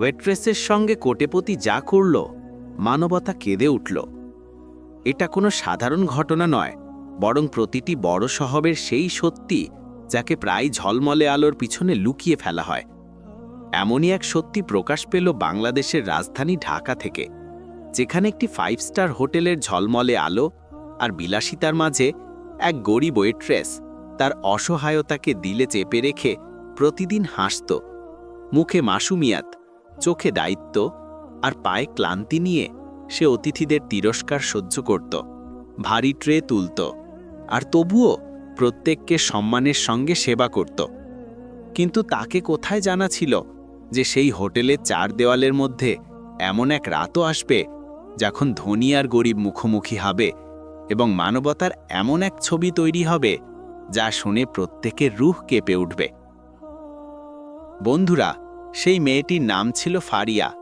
ওয়েট্রেসের সঙ্গে কোটেপতি যা করল, মানবতা কেঁদে উঠল। এটা কোনো সাধারণ ঘটনা নয়, বরং প্রতিটি বড় শহরের সেই সত্যি যাকে প্রায় ঝলমলে আলোর পিছনে লুকিয়ে ফেলা হয়। এমনই এক সত্যি প্রকাশ পেল বাংলাদেশের রাজধানী ঢাকা থেকে, যেখানে একটি ফাইভ স্টার হোটেলের ঝলমলে আলো আর বিলাসিতার মাঝে এক গরিব ওয়েট্রেস তার অসহায়তাকে দিলে চেপে রেখে প্রতিদিন হাসত, মুখে মাসুমিয়াত চোখে দায়িত্ব আর পায়ে ক্লান্তি নিয়ে সে অতিথিদের তিরস্কার সহ্য করত। ভারী ট্রে তুলত আর তবুও প্রত্যেককে সম্মানের সঙ্গে সেবা করত। কিন্তু তাকে কোথায় জানা ছিল যে সেই হোটেলের চার দেওয়ালের মধ্যে এমন এক রাতও আসবে যখন ধনী আর গরিব মুখোমুখি হবে এবং মানবতার এমন এক ছবি তৈরি হবে যা শুনে প্রত্যেকের রুহ কেঁপে উঠবে। বন্ধুরা সেই মেয়েটির নাম ছিল ফারিয়া।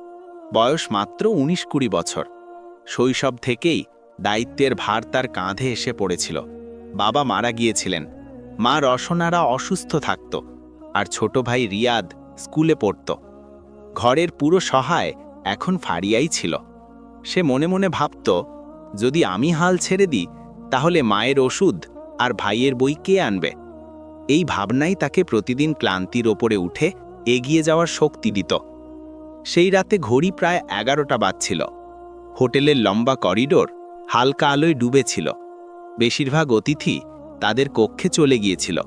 বয়স মাত্র উনিশ কুড়ি বছর। শৈশব থেকেই দায়িত্বের ভার তার কাঁধে এসে পড়েছিল। বাবা মারা গিয়েছিলেন। মা রসনারা অসুস্থ থাকত আর ছোট ভাই রিয়াদ স্কুলে পড়ত। ঘরের পুরো সহায় এখন ফারিয়াই ছিল। সে মনে মনে ভাবত, যদি আমি হাল ছেড়ে দিই, তাহলে মায়ের ওষুধ আর ভাইয়ের বই কে আনবে? এই ভাবনাই তাকে প্রতিদিন ক্লান্তির ওপরে উঠে এগিয়ে যাওয়ার শক্তি দিত। সেই রাতে ঘড়ি প্রায় এগারোটা বাজছিল। হোটেলের লম্বা করিডোর হালকা আলোয় ডুবেছিল। বেশিরভাগ অতিথি তাদের কক্ষে চলে গিয়েছিল।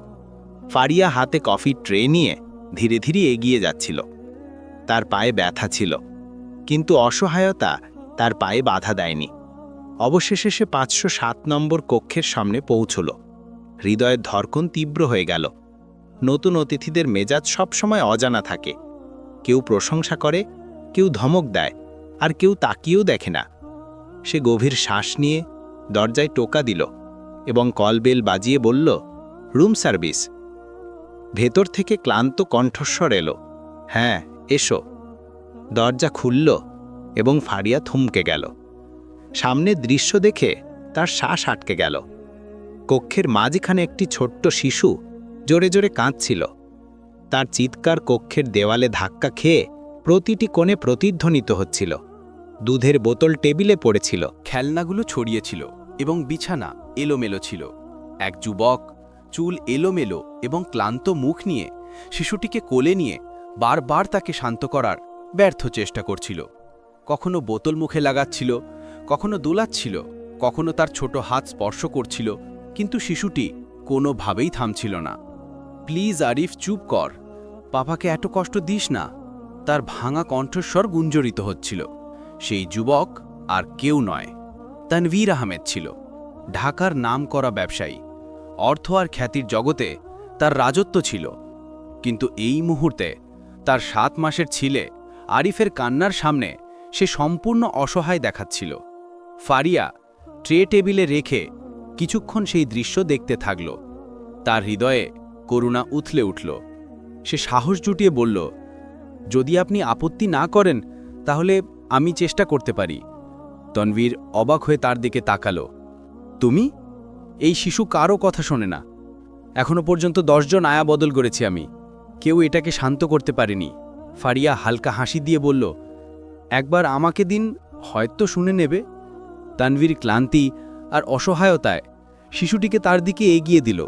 ফারিয়া হাতে কফি ট্রে নিয়ে ধীরে ধীরে এগিয়ে যাচ্ছিল। তার পায়ে ব্যথা ছিল, কিন্তু অসহায়তা তার পায়ে বাধা দেয়নি। অবশেষে সে পাঁচশো সাত নম্বর কক্ষের সামনে পৌঁছল। হৃদয়ের ধর্কন তীব্র হয়ে গেল। নতুন অতিথিদের মেজাজ সবসময় অজানা থাকে। কেউ প্রশংসা করে, কেউ ধমক দেয়, আর কেউ তাকিয়েও দেখে না। সে গভীর শ্বাস নিয়ে দরজায় টোকা দিল এবং কলবেল বাজিয়ে বলল, রুম সার্ভিস। ভেতর থেকে ক্লান্ত কণ্ঠস্বর এলো হ্যাঁ এসো। দরজা খুলল এবং ফারিয়া থমকে গেল। সামনে দৃশ্য দেখে তার শ্বাস আটকে গেল। কক্ষের মাঝখানে একটি ছোট্ট শিশু জোরে জোরে কাঁদছিল। তার চিৎকার কক্ষের দেওয়ালে ধাক্কা খেয়ে প্রতিটি কোণে প্রতিধ্বনিত হচ্ছিল। দুধের বোতল টেবিলে পড়েছিল। খেলনাগুলো ছড়িয়েছিল এবং বিছানা এলোমেলো ছিল। এক যুবক চুল এলোমেলো এবং ক্লান্ত মুখ নিয়ে শিশুটিকে কোলে নিয়ে বারবার তাকে শান্ত করার ব্যর্থ চেষ্টা করছিল। কখনো বোতল মুখে লাগাচ্ছিল, কখনো দোলাচ্ছিল, কখনো তার ছোট হাত স্পর্শ করছিল, কিন্তু শিশুটি কোনোভাবেই থামছিল না। প্লিজ আরিফ, চুপ কর। পাপাকে এত কষ্ট দিস না। তার ভাঙা কণ্ঠস্বর গুঞ্জরিত হচ্ছিল। সেই যুবক আর কেউ নয়। তানভীর আহমেদ ছিল, ঢাকার নাম করা ব্যবসায়ী। অর্থ আর খ্যাতির জগতে তার রাজত্ব ছিল। কিন্তু এই মুহূর্তে তার সাত মাসের ছিলে আরিফের কান্নার সামনে সে সম্পূর্ণ অসহায় দেখাচ্ছিল। ফারিয়া ট্রে টেবিলে রেখে কিছুক্ষণ সেই দৃশ্য দেখতে থাকল। তার হৃদয়ে করুণা উথলে উঠল। সে সাহস জুটিয়ে বলল, যদি আপনি আপত্তি না করেন, তাহলে আমি চেষ্টা করতে পারি। তনবীর অবাক হয়ে তার দিকে তাকালো। তুমি? এই শিশু কারও কথা শোনে না। এখনও পর্যন্ত দশজন আয়া বদল করেছি আমি। কেউ এটাকে শান্ত করতে পারেনি। ফারিয়া হালকা হাসি দিয়ে বলল, একবার আমাকে দিন, হয়তো শুনে নেবে। তানভীর ক্লান্তি আর অসহায়তায় শিশুটিকে তার দিকে এগিয়ে দিল।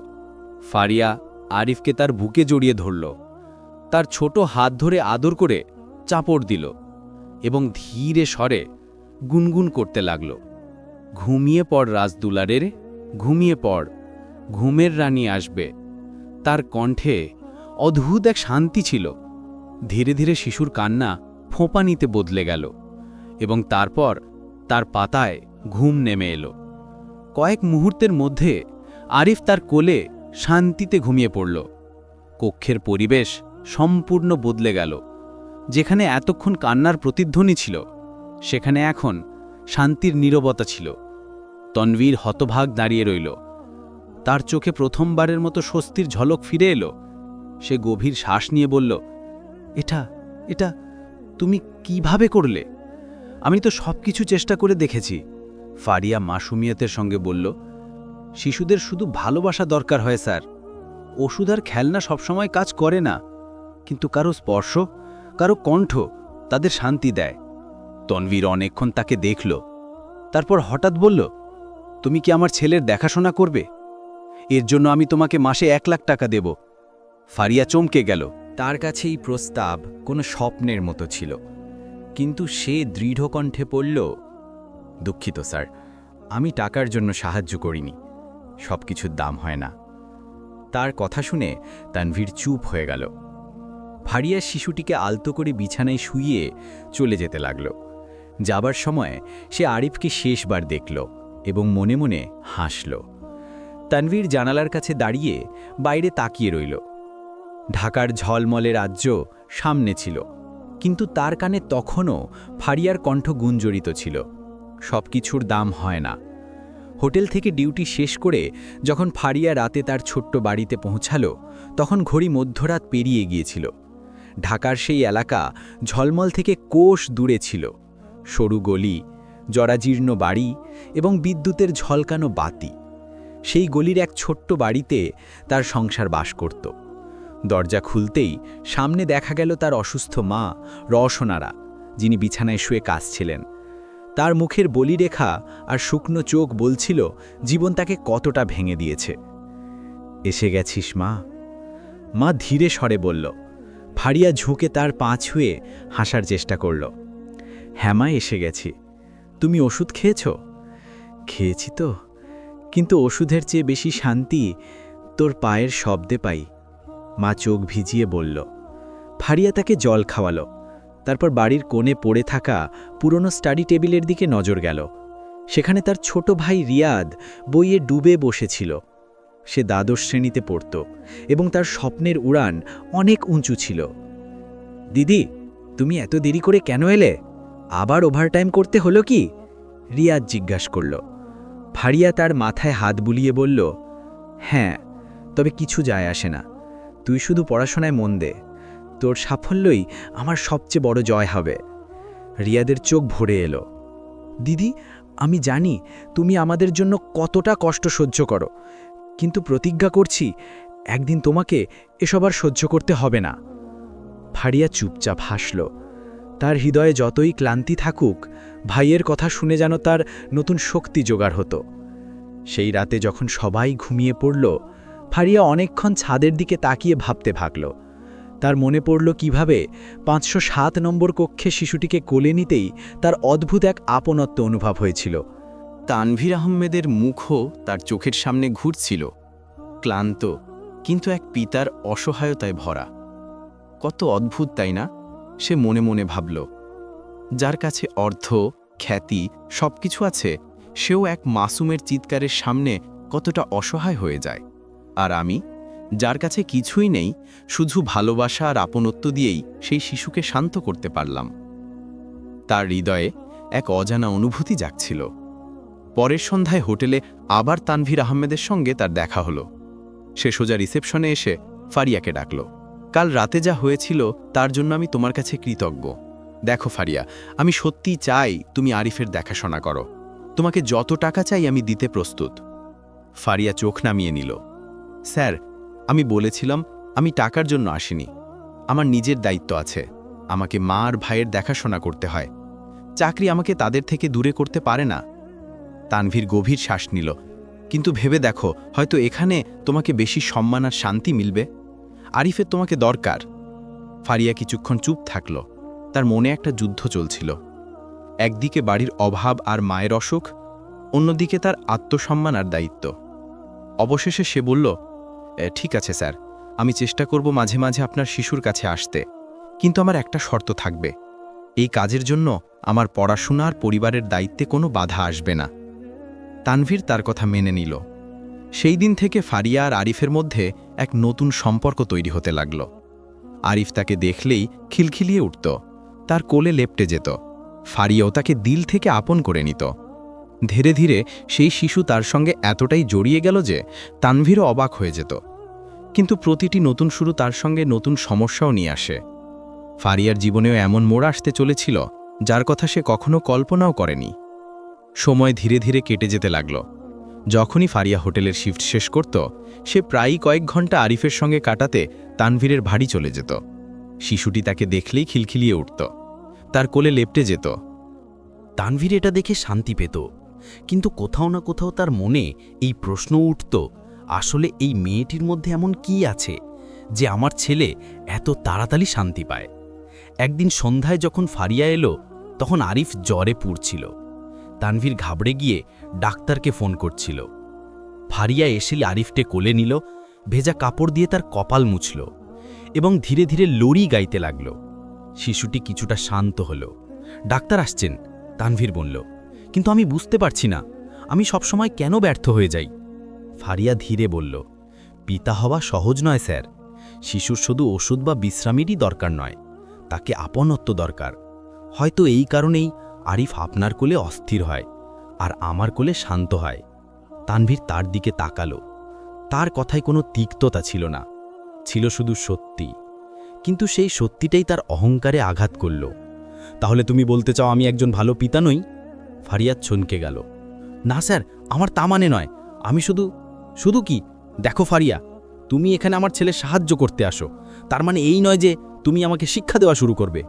ফারিয়া আরিফকে তার বুকে জড়িয়ে ধরল। তার ছোট হাত ধরে আদর করে চাপড় দিল এবং ধীরে স্বরে গুনগুন করতে লাগল। ঘুমিয়ে পড় রাজদুলারের, ঘুমিয়ে পড়, ঘুমের রানী আসবে। তার কণ্ঠে অদ্ভুত এক শান্তি ছিল। ধীরে ধীরে শিশুর কান্না ফোঁপানিতে বদলে গেল এবং তারপর তার পাতায় ঘুম নেমে এলো। কয়েক মুহূর্তের মধ্যে আরিফ তার কোলে শান্তিতে ঘুমিয়ে পড়ল। কক্ষের পরিবেশ সম্পূর্ণ বদলে গেল। যেখানে এতক্ষণ কান্নার প্রতিধ্বনি ছিল, সেখানে এখন শান্তির নীরবতা ছিল। তনবীর হতভাগ দাঁড়িয়ে রইল। তার চোখে প্রথমবারের মতো স্বস্তির ঝলক ফিরে এলো। সে গভীর শ্বাস নিয়ে বলল, এটা এটা তুমি কীভাবে করলে? আমি তো সব কিছু চেষ্টা করে দেখেছি। ফারিয়া মাসুমিয়তের সঙ্গে বলল শিশুদের শুধু ভালোবাসা দরকার হয়, স্যার। ওষুধ আর খেলনা সবসময় কাজ করে না। কিন্তু কারও স্পর্শ, কারও কণ্ঠ তাদের শান্তি দেয়। তনবীর অনেকক্ষণ তাকে দেখল। তারপর হঠাৎ বলল, তুমি কি আমার ছেলের দেখাশোনা করবে? এর জন্য আমি তোমাকে মাসে এক লাখ টাকা দেব। ফারিয়া চমকে গেল। তার কাছে এই প্রস্তাব কোনো স্বপ্নের মতো ছিল। কিন্তু সে দৃঢ় কণ্ঠে পড়ল দুঃখিত, স্যার। আমি টাকার জন্য সাহায্য করিনি। সব কিছুর দাম হয় না। তার কথা শুনে তানভীর চুপ হয়ে গেল। ফারিয়া শিশুটিকে আলতো করে বিছানায় শুইয়ে চলে যেতে লাগল। যাবার সময় সে আরিফকে শেষবার দেখল এবং মনে মনে হাসল। তানভীর জানালার কাছে দাঁড়িয়ে বাইরে তাকিয়ে রইল। ঢাকার ঝলমলে রাজ্য সামনে ছিল, কিন্তু তার কানে তখনও ফারিয়ার কণ্ঠ গুঞ্জরিত ছিল। সব কিছুর দাম হয় না। হোটেল থেকে ডিউটি শেষ করে যখন ফারিয়া রাতে তার ছোট্ট বাড়িতে পৌঁছালো, তখন ঘড়ি মধ্যরাত পেরিয়ে গিয়েছিল। ঢাকার সেই এলাকা ঝলমল থেকে কোষ দূরে ছিল। সরু গলি, জরাজীর্ণ বাড়ি এবং বিদ্যুতের ঝলকানো বাতি। সেই গলির এক ছোট্ট বাড়িতে তার সংসার বাস করত। দরজা খুলতেই সামনে দেখা গেল তার অসুস্থ মা রসনারা যিনি বিছানায় শুয়ে কাঁদছিলেন। তার মুখের বলিরেখা আর শুকনো চোখ বলছিল জীবন তাকে কতটা ভেঙে দিয়েছে। এসে গেছিস মা। মা ধীরে স্বরে বলল। ফাড়িয়া ঝুঁকে তার পা ছুঁয়ে হাসার চেষ্টা করল। হ্যাঁ মা, এসে গেছি। তুমি ওষুধ খেয়েছ? খেয়েছি তো, কিন্তু ওষুধের চেয়ে বেশি শান্তি তোর পায়ের শব্দে পাই। মা চোখ ভিজিয়ে বলল। ফাড়িয়া তাকে জল খাওয়ালো। তারপর বাড়ির কোণে পড়ে থাকা পুরনো স্টাডি টেবিলের দিকে নজর গেল। সেখানে তার ছোট ভাই রিয়াদ বইয়ে ডুবে বসেছিল। সে দ্বাদশ শ্রেণীতে পড়ত এবং তার স্বপ্নের উড়ান অনেক উঁচু ছিল। দিদি, তুমি এত দেরি করে কেন এলে? আবার ওভারটাইম করতে হলো কি? রিয়াদ জিজ্ঞাসা করল। ফারিয়া তার মাথায় হাত বুলিয়ে বলল হ্যাঁ তবে কিছু যায় আসে না। তুই শুধু পড়াশোনায় মন দে। তোর সাফল্যই আমার সবচেয়ে বড় জয় হবে। রিয়াদের চোখ ভরে এলো। দিদি, আমি জানি তুমি আমাদের জন্য কতটা কষ্ট সহ্য করো, কিন্তু প্রতিজ্ঞা করছি একদিন তোমাকে এসব আর সহ্য করতে হবে না। ফারিয়া চুপচাপ হাসল। তার হৃদয়ে যতই ক্লান্তি থাকুক, ভাইয়ের কথা শুনে যেন তার নতুন শক্তি জোগাড় হতো। সেই রাতে যখন সবাই ঘুমিয়ে পড়ল, ফারিয়া অনেকক্ষণ ছাদের দিকে তাকিয়ে ভাবতে ভাগল তার মনে পড়ল কীভাবে পাঁচশো সাত নম্বর কক্ষে শিশুটিকে কোলে নিতেই তার অদ্ভুত এক আপনত্ব অনুভব হয়েছিল। তানভীর আহমেদের মুখও তার চোখের সামনে ঘুরছিল, ক্লান্ত, কিন্তু এক পিতার অসহায়তায় ভরা। কত অদ্ভুত, তাই না? সে মনে মনে ভাবল। যার কাছে অর্থ, খ্যাতি সব কিছু আছে, সেও এক মাসুমের চিৎকারের সামনে কতটা অসহায় হয়ে যায়। আর আমি? যার কাছে কিছুই নেই, শুধু ভালোবাসা আর আপনত্ব দিয়েই সেই শিশুকে শান্ত করতে পারলাম। তার হৃদয়ে এক অজানা অনুভূতি জাগছিল। পরের সন্ধ্যায় হোটেলে আবার তানভীর আহমেদের সঙ্গে তার দেখা হলো। সে সোজা রিসেপশনে এসে ফারিয়াকে ডাকল। কাল রাতে যা হয়েছিল তার জন্য আমি তোমার কাছে কৃতজ্ঞ। দেখো ফারিয়া, আমি সত্যিই চাই তুমি আরিফের দেখাশোনা করো। তোমাকে যত টাকা চাই আমি দিতে প্রস্তুত। ফারিয়া চোখ নামিয়ে নিল। স্যার আমি বলেছিলাম আমি টাকার জন্য আসিনি। আমার নিজের দায়িত্ব আছে। আমাকে মা আর ভাইয়ের দেখাশোনা করতে হয়। চাকরি আমাকে তাদের থেকে দূরে করতে পারে না। তানভীর গভীর শ্বাস নিল। কিন্তু ভেবে দেখো হয়তো এখানে তোমাকে বেশি সম্মান আর শান্তি মিলবে। আরিফের তোমাকে দরকার। ফারিয়া কিছুক্ষণ চুপ থাকল। তার মনে একটা যুদ্ধ চলছিল। একদিকে বাড়ির অভাব আর মায়ের অসুখ অন্যদিকে তার আত্মসম্মান আর দায়িত্ব। অবশেষে সে বলল "এ, ঠিক আছে, স্যার। আমি চেষ্টা করব মাঝে মাঝে আপনার শিশুর কাছে আসতে। কিন্তু আমার একটা শর্ত থাকবে। এই কাজের জন্য আমার পড়াশোনা আর পরিবারের দায়িত্বে কোনো বাধা আসবে না। তানভীর তার কথা মেনে নিল। সেই দিন থেকে ফারিয়া আর আরিফের মধ্যে এক নতুন সম্পর্ক তৈরি হতে লাগল। আরিফ তাকে দেখলেই খিলখিলিয়ে উঠত। তার কোলে লেপটে যেত। ফারিয়াও তাকে দিল থেকে আপন করে নিত। ধীরে ধীরে সেই শিশু তার সঙ্গে এতটাই জড়িয়ে গেল যে তানভীরও অবাক হয়ে যেত। কিন্তু প্রতিটি নতুন শুরু তার সঙ্গে নতুন সমস্যাও নিয়ে আসে। ফারিয়ার জীবনেও এমন মোড় আসতে চলেছিল, যার কথা সে কখনো কল্পনাও করেনি। সময় ধীরে ধীরে কেটে যেতে লাগল। যখনই ফারিয়া হোটেলের শিফট শেষ করত, সে প্রায়ই কয়েক ঘণ্টা আরিফের সঙ্গে কাটাতে তানভীরের ভারী চলে যেত। শিশুটি তাকে দেখলেই খিলখিলিয়ে উঠত। তার কোলে লেপটে যেত। তানভীর এটা দেখে শান্তি পেত। কিন্তু কোথাও না কোথাও তার মনে এই প্রশ্ন উঠত, আসলে এই মেয়েটির মধ্যে এমন কি আছে যে আমার ছেলে এত তাড়াতাড়ি শান্তি পায়? একদিন সন্ধ্যায় যখন ফারিয়া এলো, তখন আরিফ জ্বরে পুড়ছিল। তানভীর ঘাবড়ে গিয়ে ডাক্তারকে ফোন করছিল। ফারিয়া এসে আরিফটে কোলে নিল, ভেজা কাপড় দিয়ে তার কপাল মুছল এবং ধীরে ধীরে লড়ি গাইতে লাগল। শিশুটি কিছুটা শান্ত হল। ডাক্তার আসছেন, তানভীর বলল কিন্তু আমি বুঝতে পারছি না। আমি সবসময় কেন ব্যর্থ হয়ে যাই? ফারিয়া ধীরে বলল, পিতা হওয়া সহজ নয়, স্যার। শিশুর শুধু ওষুধ বা বিশ্রামেরই দরকার নয়, তাকে আপনত্ব দরকার। হয়তো এই কারণেই আরিফ আপনার কোলে অস্থির হয় আর আমার কোলে শান্ত হয়। তানভীর তার দিকে তাকালো। তার কথায় কোনো তিক্ততা ছিল না, ছিল শুধু সত্যি। কিন্তু সেই সত্যিটাই তার অহংকারে আঘাত করল। তাহলে তুমি বলতে চাও আমি একজন ভালো পিতা নই? ফারিয়াদ ছনকে গেল। না স্যার, আমার তা মানে নয়। আমি শুধু শুধু কি? দেখো ফারিয়া, তুমি এখানে আমার ছেলে সাহায্য করতে আসো। তার মানে এই নয় যে তুমি আমাকে শিক্ষা দেওয়া শুরু করবে।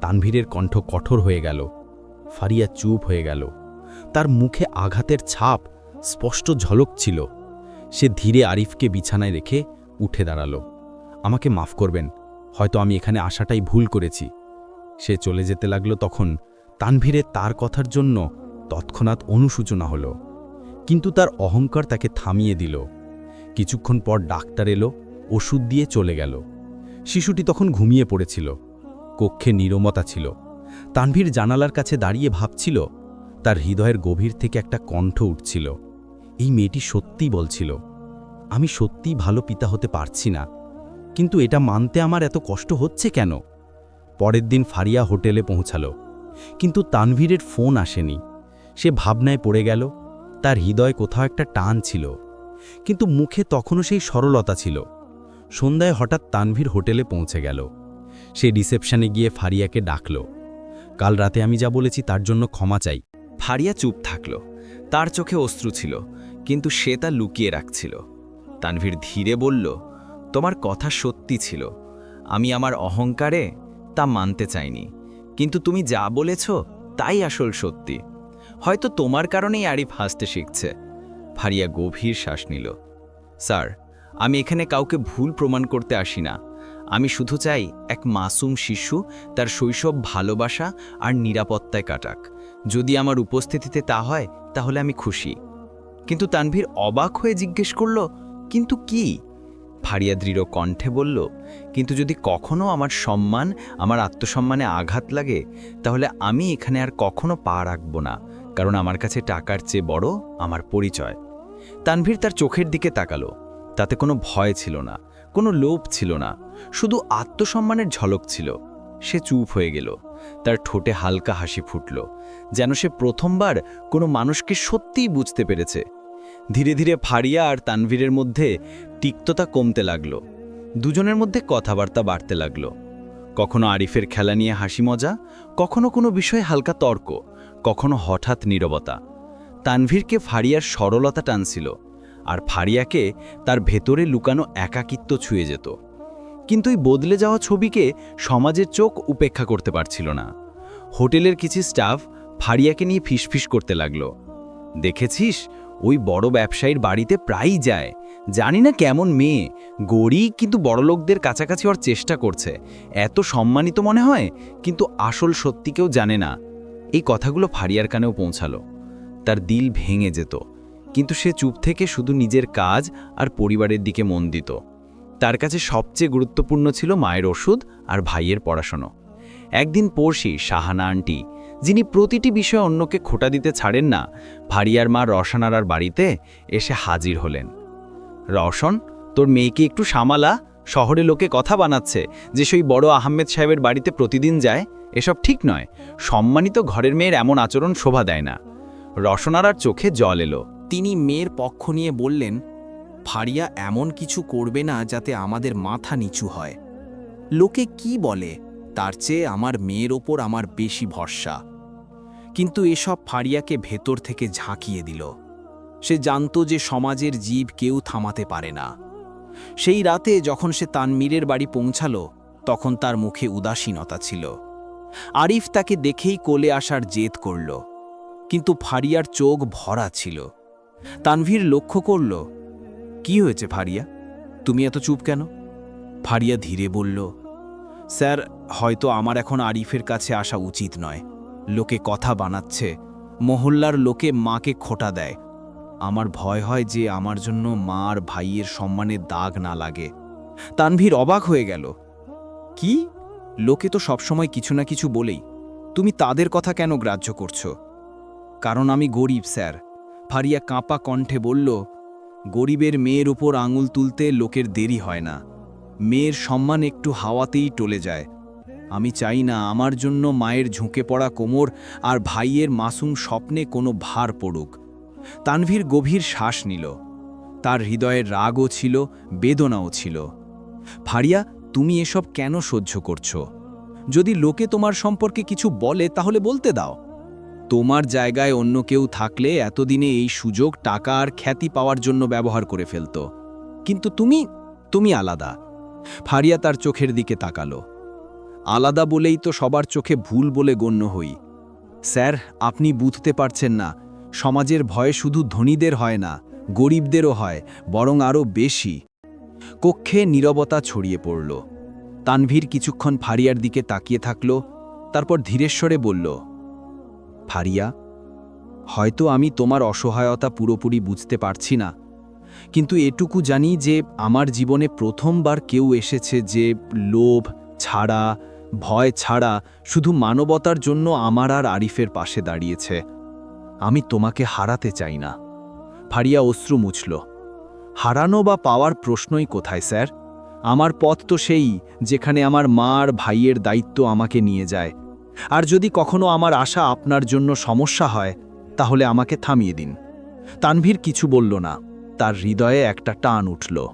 তানভীরের কণ্ঠ কঠোর হয়ে গেল। ফারিয়া চুপ হয়ে গেল। তার মুখে আঘাতের ছাপ, স্পষ্ট ঝলক ছিল। সে ধীরে আরিফকে বিছানায় রেখে উঠে দাঁড়াল। আমাকে মাফ করবেন, হয়তো আমি এখানে আসাটাই ভুল করেছি। সে চলে যেতে লাগল তখন তানভীরের তার কথার জন্য তৎক্ষণাৎ অনুসূচনা হলো। কিন্তু তার অহংকার তাকে থামিয়ে দিল। কিছুক্ষণ পর ডাক্তার এলো, ওষুধ দিয়ে চলে গেল। শিশুটি তখন ঘুমিয়ে পড়েছিল। কক্ষে নিরমতা ছিল। তানভীর জানালার কাছে দাঁড়িয়ে ভাবছিল, তার হৃদয়ের গভীর থেকে একটা কণ্ঠ উঠছিল। এই মেয়েটি সত্যি বলছিল, আমি সত্যিই ভালো পিতা হতে পারছি না, কিন্তু এটা মানতে আমার এত কষ্ট হচ্ছে কেন? পরের দিন ফারিয়া হোটেলে পৌঁছালো। কিন্তু তানভীরের ফোন আসেনি। সে ভাবনায় পড়ে গেল, তার হৃদয় কোথাও একটা টান ছিল। কিন্তু মুখে তখনও সেই সরলতা ছিল। সন্ধ্যায় হঠাৎ তানভীর হোটেলে পৌঁছে গেল। সে রিসেপশনে গিয়ে ফারিয়াকে ডাকল। কাল রাতে আমি যা বলেছি তার জন্য ক্ষমা চাই। ফারিয়া চুপ থাকল। তার চোখে অশ্রু ছিল, কিন্তু সে তা লুকিয়ে রাখছিল। তানভীর ধীরে বলল, তোমার কথা সত্যি ছিল। আমি আমার অহংকারে তা মানতে চাইনি। কিন্তু তুমি যা বলেছ, তাই আসল সত্যি। হয়তো তোমার কারণেই আরিফ হাসতে শিখছে। ফারিয়া গভীর শ্বাস নিল। স্যার, আমি এখানে কাউকে ভুল প্রমাণ করতে আসি না। আমি শুধু চাই এক মাসুম শিশু তার শৈশব ভালোবাসা আর নিরাপত্তায় কাটাক। যদি আমার উপস্থিতিতে তা হয়, তাহলে আমি খুশি। কিন্তু তানভীর অবাক হয়ে জিজ্ঞেস করল, কিন্তু কি? ফারিয়া দৃঢ় কণ্ঠে বলল, কিন্তু যদি কখনো আমার সম্মান, আমার আত্মসম্মানে আঘাত লাগে, তাহলে আমি এখানে আর কখনো পা রাখব না, কারণ আমার কাছে টাকার চেয়ে বড় আমার পরিচয়। তানভীর তার চোখের দিকে তাকালো। তাতে কোনো ভয় ছিল না, কোনো লোভ ছিল না, শুধু আত্মসম্মানের ঝলক ছিল। সে চুপ হয়ে গেল। তার ঠোঁটে হালকা হাসি ফুটল, যেন সে প্রথমবার কোনো মানুষকে সত্যিই বুঝতে পেরেছে। ধীরে ধীরে ফারিয়া আর তানভীরের মধ্যে তিক্ততা কমতে লাগল। দুজনের মধ্যে কথাবার্তা বাড়তে লাগল। কখনো আরিফের খেলা নিয়ে হাসি মজা, কখনো কোনো বিষয়ে হালকা তর্ক, কখনো হঠাৎ নীরবতা। তানভীরকে ফারিয়ার সরলতা টানছিল, আর ফারিয়াকে তার ভেতরে লুকানো একাকিত্ব ছুঁয়ে যেত। কিন্তু এই বদলে যাওয়া ছবিকে সমাজের চোখ উপেক্ষা করতে পারছিল না। হোটেলের কিছু স্টাফ ফারিয়াকে নিয়ে ফিসফিস করতে লাগল। দেখেছিস? ওই বড় ব্যবসায়ীর বাড়িতে প্রায়ই যায়। জানি না কেমন মেয়ে। গড়ি কিন্তু বড়লোকদের কাছাকাছি হওয়ার চেষ্টা করছে। এত সম্মানিত মনে হয়, কিন্তু আসল সত্যি কেউ জানে না। এই কথাগুলো ফারিয়ার কানেও পৌঁছালো। তার দিল ভেঙে যেত। কিন্তু সে চুপ থেকে শুধু নিজের কাজ আর পরিবারের দিকে মন দিত। তার কাছে সবচেয়ে গুরুত্বপূর্ণ ছিল মায়ের ওষুধ আর ভাইয়ের পড়াশোনা। একদিন পড়শি শাহানা আন্টি, যিনি প্রতিটি বিষয়ে অন্যকে খোটা দিতে ছাড়েন না ভারিয়ার মা রসানারার বাড়িতে এসে হাজির হলেন। রওশন, তোর মেয়েকে একটু সামালা শহরে লোকে কথা বানাচ্ছে, যে সেই বড় আহমেদ সাহেবের বাড়িতে প্রতিদিন যায়, এসব ঠিক নয়। সম্মানিত ঘরের মেয়ের এমন আচরণ শোভা দেয় না। রসনারার চোখে জল এলো। তিনি মেয়ের পক্ষ নিয়ে বললেন, ফারিয়া এমন কিছু করবে না যাতে আমাদের মাথা নিচু হয়। লোকে কি বলে, তার চেয়ে আমার মেয়ের ওপর আমার বেশি ভরসা। কিন্তু এসব ফারিয়াকে ভেতর থেকে ঝাঁকিয়ে দিল। সে জানত যে সমাজের জীব কেউ থামাতে পারে না। সেই রাতে যখন সে তানমীরের বাড়ি পৌঁছালো, তখন তার মুখে উদাসীনতা ছিল। আরিফ তাকে দেখেই কোলে আসার জেদ করল, কিন্তু ফারিয়ার চোখ ভরা ছিল। তানভীর লক্ষ্য করল, কি হয়েছে ফারিয়া? তুমি এত চুপ কেন? ফারিয়া ধীরে বলল, স্যার, হয়তো আমার এখন আরিফের কাছে আসা উচিত নয়। লোকে কথা বানাচ্ছে, মহল্লার লোকে মাকে খোটা দেয়। আমার ভয় হয় যে আমার জন্য মা আর ভাইয়ের সম্মানের দাগ না লাগে। তানভীর অবাক হয়ে গেল। কি? লোকে তো সবসময় কিছু না কিছু বলেই। তুমি তাদের কথা কেন গ্রাহ্য করছ? কারণ আমি গরিব, স্যার। ফারিয়া কাঁপা কণ্ঠে বলল, গরিবের মেয়ের উপর আঙুল তুলতে লোকের দেরি হয় না। মেয়ের সম্মান একটু হাওয়াতেই টলে যায়। আমি চাই না আমার জন্য মায়ের ঝুঁকে পড়া কোমর আর ভাইয়ের মাসুম স্বপ্নে কোনো ভার পড়ুক। তানভীর গভীর শ্বাস নিল। তার হৃদয়ের রাগও ছিল, বেদনাও ছিল। ফারিয়া, তুমি এসব কেন সহ্য করছ? যদি লোকে তোমার সম্পর্কে কিছু বলে, তাহলে বলতে দাও। তোমার জায়গায় অন্য কেউ থাকলে এতদিনে এই সুযোগ টাকা আর খ্যাতি পাওয়ার জন্য ব্যবহার করে ফেলত। কিন্তু তুমি তুমি আলাদা। ফারিয়া তার চোখের দিকে তাকালো। আলাদা বলেই তো সবার চোখে ভুল বলে গণ্য হই। স্যার, আপনি বুঝতে পারছেন না। সমাজের ভয় শুধু ধনীদের হয় না, গরিবদেরও হয়, বরং আরও বেশি। কক্ষে নীরবতা ছড়িয়ে পড়ল। তানভীর কিছুক্ষণ ফারিয়ার দিকে তাকিয়ে থাকল, তারপর ধীরেশ্বরে বলল, ফারিয়া, হয়তো আমি তোমার অসহায়তা পুরোপুরি বুঝতে পারছি না, কিন্তু এটুকু জানি যে আমার জীবনে প্রথমবার কেউ এসেছে যে লোভ ছাড়া, ভয় ছাড়া শুধু মানবতার জন্য আমার আর আরিফের পাশে দাঁড়িয়েছে। আমি তোমাকে হারাতে চাই না। ফারিয়া অশ্রু মুছল। হারানো বা পাওয়ার প্রশ্নই কোথায়, স্যার? আমার পথ তো সেই, যেখানে আমার মা আর ভাইয়ের দায়িত্ব আমাকে নিয়ে যায়। আর যদি কখনো আমার আশা আপনার জন্য সমস্যা হয়, তাহলে আমাকে থামিয়ে দিন। তানভীর কিছু বলল না। তার হৃদয়ে একটা টান উঠল।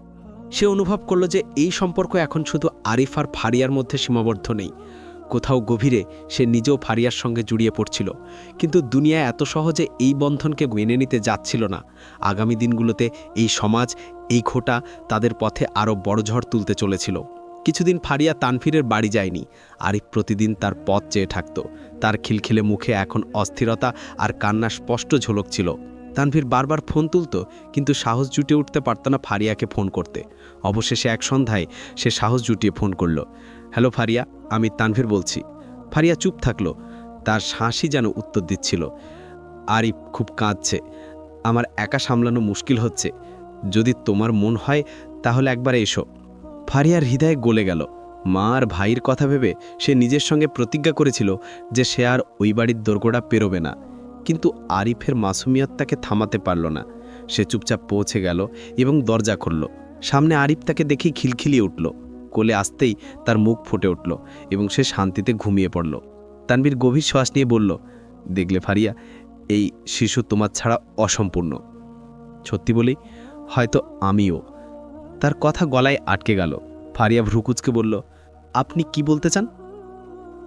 সে অনুভব করল যে এই সম্পর্ক এখন শুধু আরিফ আর ফারিয়ার মধ্যে সীমাবদ্ধ নেই। কোথাও গভীরে সে নিজেও ফারিয়ার সঙ্গে জড়িয়ে পড়ছিল। কিন্তু দুনিয়া এত সহজে এই বন্ধনকে মেনে নিতে যাচ্ছিল না। আগামী দিনগুলোতে এই সমাজ, এই খোটা তাদের পথে আরও বড় ঝড় তুলতে চলেছিল। কিছুদিন ফারিয়া তানফিরের বাড়ি যায়নি। আরিফ প্রতিদিন তার পথ চেয়ে থাকত। তার খিলখিলে মুখে এখন অস্থিরতা আর কান্না স্পষ্ট ঝলক ছিল। তানভীর বারবার ফোন তুলত, কিন্তু সাহস জুটিয়ে উঠতে পারত না ফারিয়াকে ফোন করতে। অবশেষে এক সন্ধ্যায় সে সাহস জুটিয়ে ফোন করল হ্যালো ফারিয়া, আমি তানভীর বলছি। ফারিয়া চুপ থাকল। তার শ্বাসই যেন উত্তর দিচ্ছিল। আরিফ খুব কাঁদছে। আমার একা সামলানো মুশকিল হচ্ছে। যদি তোমার মন হয়, তাহলে একবার এসো। ফারিয়ার হৃদয়ে গলে গেল। মা আর ভাইয়ের কথা ভেবে সে নিজের সঙ্গে প্রতিজ্ঞা করেছিল যে সে আর ওই বাড়ির দোরগোড়া পেরোবে না। কিন্তু আরিফের মাসুমিয়ত তাকে থামাতে পারল না। সে চুপচাপ পৌঁছে গেল এবং দরজা খুলল। সামনে আরিফ তাকে দেখেই খিলখিলিয়ে উঠল। কোলে আসতেই তার মুখ ফুটে উঠল এবং সে শান্তিতে ঘুমিয়ে পড়ল। তানবীর গভীর শ্বাস নিয়ে বলল, দেখলে ফারিয়া, এই শিশু তোমার ছাড়া অসম্পূর্ণ। সত্যি বলি, হয়তো আমিও। তার কথা গলায় আটকে গেল। ফারিয়া ভ্রুকুচকে বলল, আপনি কি বলতে চান?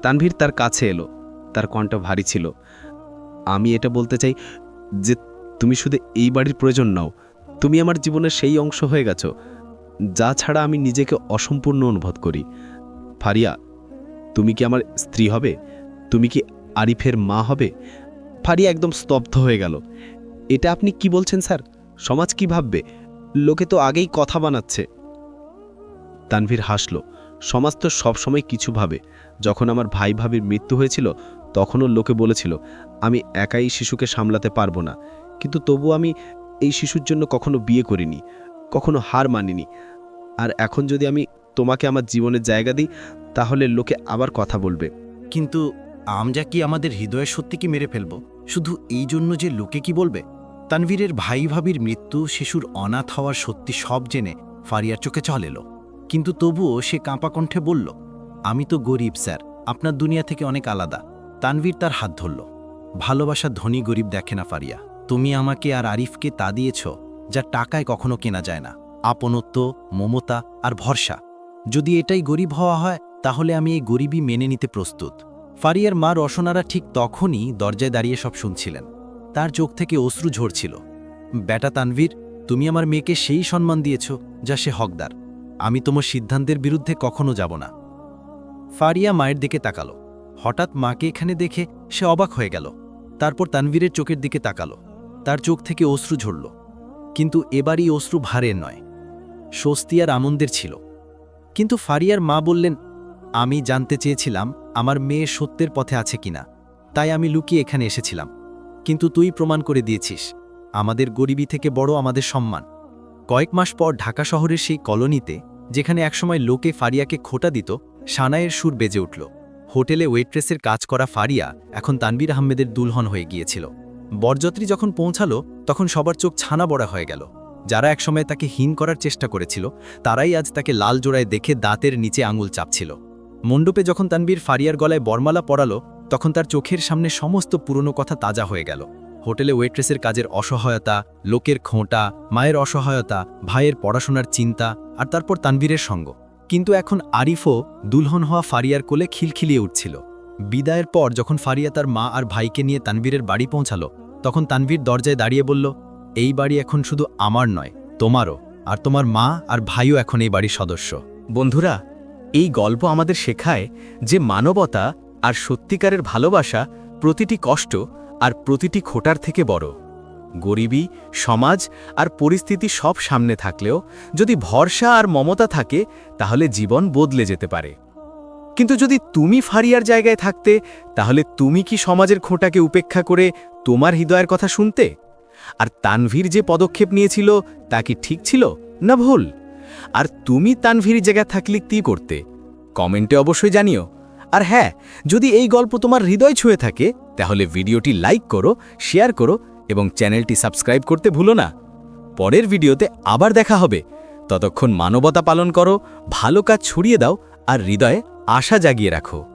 তানভীর তার কাছে এলো। তার কণ্ঠ ভারী ছিল। আমি এটা বলতে চাই যে, তুমি শুধু এই বাড়ির প্রয়োজন নাও, তুমি আমার জীবনের সেই অংশ হয়ে গেছো। যা ছাড়া আমি নিজেকে অসম্পূর্ণ অনুভব করি। ফারিয়া, তুমি কি আমার স্ত্রী হবে? তুমি কি আরিফের মা হবে? ফারিয়া একদম স্তব্ধ হয়ে গেল। এটা আপনি কি বলছেন, স্যার? সমাজ কি ভাববে? লোকে তো আগেই কথা বানাচ্ছে। তানভীর হাসল। সমাজ তো সবসময় কিছু ভাবে। যখন আমার ভাই ভাবির মৃত্যু হয়েছিল, তখনও লোকে বলেছিল, আমি একাই শিশুকে সামলাতে পারব না। কিন্তু তবু আমি এই শিশুর জন্য কখনো বিয়ে করিনি, কখনো হার মানিনি। আর এখন যদি আমি তোমাকে আমার জীবনের জায়গা দিই, তাহলে লোকে আবার কথা বলবে। কিন্তু আমজা কি আমাদের হৃদয়ের সত্যি কি মেরে ফেলব? শুধু এই জন্য যে লোকে কি বলবে? তানভীরের ভাই ভাবির মৃত্যু, শিশুর অনাথ হওয়ার সত্যি সব জেনে ফারিয়ার চোখে চল এলো। কিন্তু তবুও সে কাঁপা কণ্ঠে বলল, আমি তো গরিব, স্যার। আপনার দুনিয়া থেকে অনেক আলাদা। তানভীর তার হাত ধরল, ভালোবাসা ধনী গরিব দেখে না, ফারিয়া। তুমি আমাকে আর আরিফকে তা দিয়েছ, যা টাকায় কখনো কেনা যায় না। আপনত্ব, মমতা আর ভরসা। যদি এটাই গরিব হওয়া হয়, তাহলে আমি এই গরিবই মেনে নিতে প্রস্তুত। ফারিয়ার মা রসনারা ঠিক তখনই দরজায় দাঁড়িয়ে সব শুনছিলেন। তার চোখ থেকে অশ্রু ঝরছিল। বেটা তানভীর, তুমি আমার মেয়েকে সেই সম্মান দিয়েছ যা সে হকদার। আমি তোমার সিদ্ধান্তের বিরুদ্ধে কখনো যাব না। ফারিয়া মায়ের দিকে তাকালো। হঠাৎ মাকে এখানে দেখে সে অবাক হয়ে গেল। তারপর তানভীরের চোখের দিকে তাকালো। তার চোখ থেকে অশ্রু ঝরল। কিন্তু এবারই অশ্রু ভারের নয়। স্বস্তি আর আনন্দের ছিল। কিন্তু ফারিয়ার মা বললেন, আমি জানতে চেয়েছিলাম আমার মেয়ে সত্যের পথে আছে কিনা, তাই আমি লুকিয়ে এখানে এসেছিলাম। কিন্তু তুই প্রমাণ করে দিয়েছিস, আমাদের গরিবী থেকে বড় আমাদের সম্মান। কয়েক মাস পর ঢাকা শহরের সেই কলোনিতে, যেখানে একসময় লোকে ফারিয়াকে খোটা দিত সানায়ের সুর বেজে উঠল। হোটেলে ওয়েট্রেসের কাজ করা ফারিয়া এখন তানবির আহমেদের দুলহন হয়ে গিয়েছিল। বরযাত্রী যখন পৌঁছালো, তখন সবার চোখ ছানা বড়া হয়ে গেল। যারা একসময় তাকে হীন করার চেষ্টা করেছিল, তারাই আজ তাকে লাল জোড়ায় দেখে দাঁতের নিচে আঙুল চাপছিল। মণ্ডপে যখন তানবীর ফারিয়ার গলায় বরমালা পরালো, তখন তার চোখের সামনে সমস্ত পুরনো কথা তাজা হয়ে গেল। হোটেলে ওয়েট্রেসের কাজের অসহায়তা, লোকের খোঁটা, মায়ের অসহায়তা, ভাইয়ের পড়াশোনার চিন্তা, আর তারপর তানবীরের সঙ্গ। কিন্তু এখন আরিফও দুলহন হওয়া ফারিয়ার কোলে খিলখিলিয়ে উঠছিল। বিদায়ের পর যখন ফারিয়া তার মা আর ভাইকে নিয়ে তানবীরের বাড়ি পৌঁছালো, তখন তানবীর দরজায় দাঁড়িয়ে বলল এই বাড়ি এখন শুধু আমার নয়, তোমারও, আর তোমার মা আর ভাইও এখন এই বাড়ির সদস্য। বন্ধুরা, এই গল্প আমাদের শেখায় যে মানবতা আর সত্যিকারের ভালোবাসা প্রতিটি কষ্ট আর প্রতিটি খোটার থেকে বড়। গরিবী, সমাজ আর পরিস্থিতি সব সামনে থাকলেও যদি ভরসা আর মমতা থাকে, তাহলে জীবন বদলে যেতে পারে। কিন্তু যদি তুমি ফারিয়ার জায়গায় থাকতে, তাহলে তুমি কি সমাজের খোঁটাকে উপেক্ষা করে তোমার হৃদয়ের কথা শুনতে? আর তানভীর যে পদক্ষেপ নিয়েছিল, তা কি ঠিক ছিল না ভুল? আর তুমি তানভীর জায়গা থাকলে কি করতে? কমেন্টে অবশ্যই জানিও। আর হ্যাঁ যদি এই গল্প তোমার হৃদয় ছুঁয়ে থাকে, তাহলে ভিডিওটি লাইক করো, শেয়ার করো এবং চ্যানেলটি সাবস্ক্রাইব করতে ভুলো না। পরের ভিডিওতে আবার দেখা হবে। ততক্ষণ মানবতা পালন করো, ভালো কাজ ছড়িয়ে দাও, আর হৃদয়ে আশা জাগিয়ে রাখো।